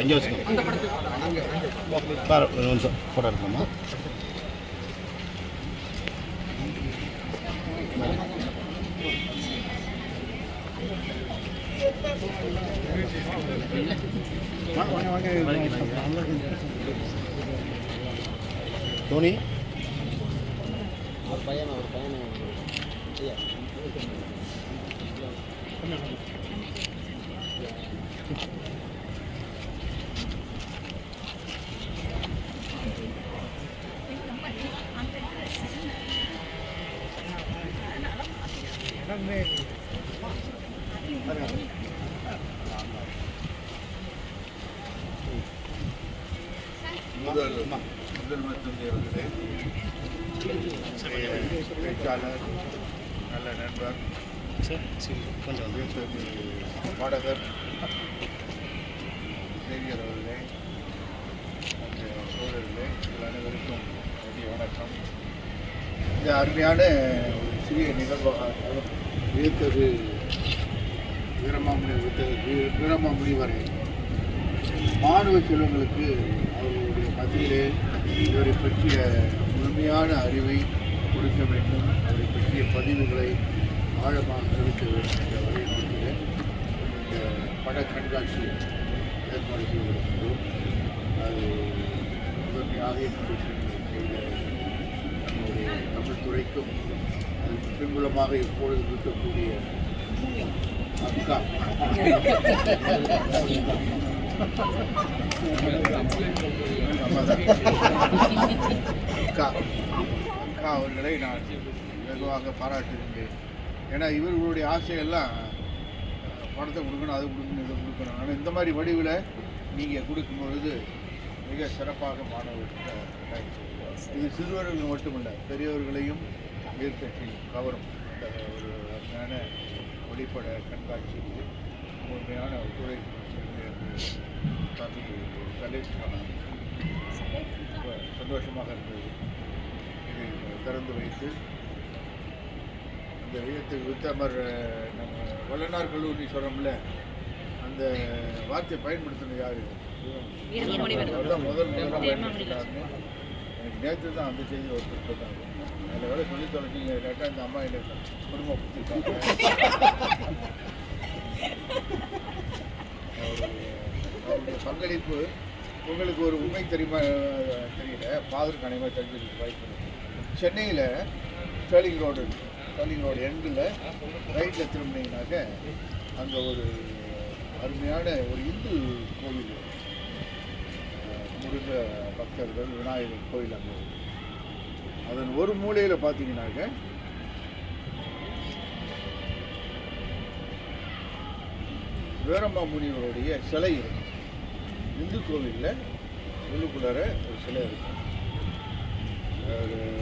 அங்கே வச்சுக்கோங்க பாரு, ஒரு நிமிஷம். ஃபோட்டோ எடுக்கலாமா? தோனி? முதல் முதல் மருத்துவ அவர்களே பேச்சாளர் நல்ல நண்பர் சார் சரி கொஞ்சம் பாடகர் சேவியர் அவர்களே அந்த சோழர்களே உங்கள் அனைவருக்கும் மதிய வணக்கம் இந்த அருமையான ஒரு சிறிய நிகழ்வாக வியத்தகு வீரமாமுனி வித்தகு வீரமாமுனி வரை மாணவ செல்வங்களுக்கு அவர்களுடைய மத்தியிலே இவரை பற்றிய முழுமையான அறிவை கொடுக்க வேண்டும் அவரை பற்றிய பதிவுகளை ஆழமாக செலுத்த வேண்டும் என்ற வரை இந்த பட கண்காட்சி ஏற்பாடு செய்திருக்கிறோம் அது முதன்மையாக செய்த நம்முடைய தமிழ் துறைக்கும் அது பின்புலமாக இப்பொழுது இருக்கக்கூடிய அக்கா. அக்கா. அக்கா அவர்களை நான் வெகுவாக பாராட்டுகின்றேன். ஏன்னா இவர்களுடைய ஆசையெல்லாம் பணத்தை கொடுக்கணும் அது கொடுக்கணும் இதை கொடுக்கணும். ஆனால் இந்த மாதிரி வடிவில் நீங்கள் கொடுக்கும் பொழுது மிக சிறப்பாக மாணவர்கள்ட்ட இது சிறுவர்கள் மட்டுமல்ல பெரியவர்களையும் ஈர்க்கட்சி கவரும். அந்த ஒரு அருமையான ஒளிப்பட கண்காட்சி இது. உண்மையான ஒத்துழைப்பு தம்பி சலேஷ் ரொம்ப சந்தோஷமாக இருந்தது. இதை திறந்து வைத்து இந்த வியத்து வித்தமர் நம்ம வள்ளனார் கல்லூரி சொல்கிறோம்ல அந்த வார்த்தையை பயன்படுத்தினது யார்? முதல் பயன்படுத்தினாருன்னு எனக்கு நேற்று தான் அந்த செய்தி ஒருத்தர் சொன்னாங்க. அதில் வேலை சொல்லி தொலைச்சிங்க. கேட்டால் இந்த அம்மா எனக்கு குடும்பம் அவருடைய பங்களிப்பு உங்களுக்கு ஒரு உண்மை தெரியுமா தெரியல. ஃபாதருக்கு அனைவரும் தெரிஞ்சிருக்கு வாய்ப்பு. சென்னையில் ஸ்டர்லிங் ரோடு ஸ்டர்லிங் ரோடு எண்டில் ரைட்டில் திரும்பினீங்கனாக்க அங்கே ஒரு அருமையான ஒரு இந்து கோவில் முருக பக்தர்கள் விநாயகர் கோயில் அங்கே அதன் ஒரு மூலையில் பார்த்தீங்கன்னாக்க வீரம்மா முனிவருடைய சிலை இருக்கு. இந்து கோவிலில் உள்ளுக்குள்ளார ஒரு சிலை இருக்கும்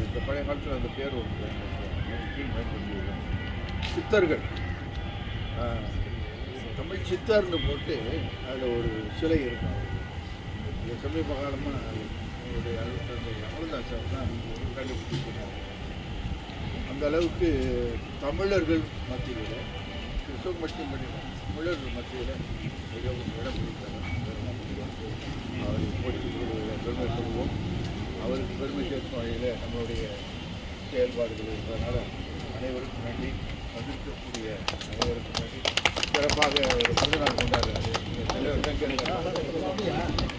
இந்த பழைய காலத்தில் அந்த பேர் ஒன்று சித்தர்கள். தமிழ் சித்தர்னு போட்டு அதில் ஒரு சிலை இருக்கும் இது சமீப காலமாக அவருடைய தந்தை அமர்தாஸ் தான் கண்டுபிடிச்சிருக்காங்க அந்த அளவுக்கு தமிழர்கள் மத்தியில் கிறிஸ்தவ மட்டும் தமிழர்கள் மத்தியில் மிகவும் இடம் பிடித்தார் அவருக்கு போட்டி பெருமை சொல்லுவோம். அவருக்கு பெருமை சேர்க்கும் வகையில் நம்மளுடைய செயல்பாடுகள் இருப்பதனால அனைவருக்கும் நன்றி. வந்திருக்கக்கூடிய அனைவருக்கும் நன்றி. சிறப்பாக ஒரு பிறந்தநாள் கொண்டாடுறாரு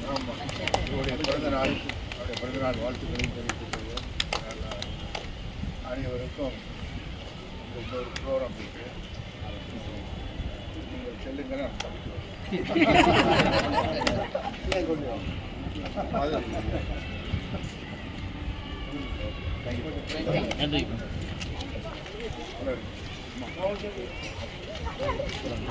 ஆமாம் இவருடைய பிறந்தநாள் அவருடைய பிறந்தநாள் வாழ்த்துக்களையும் தெரிவித்துக் கொள்வோம் அனைவருக்கும் இந்த ஒரு ப்ரோக்ராம் இருக்கு. நீங்கள் செல்லுங்க நான் தப்பிச்சுவேன் நன்றி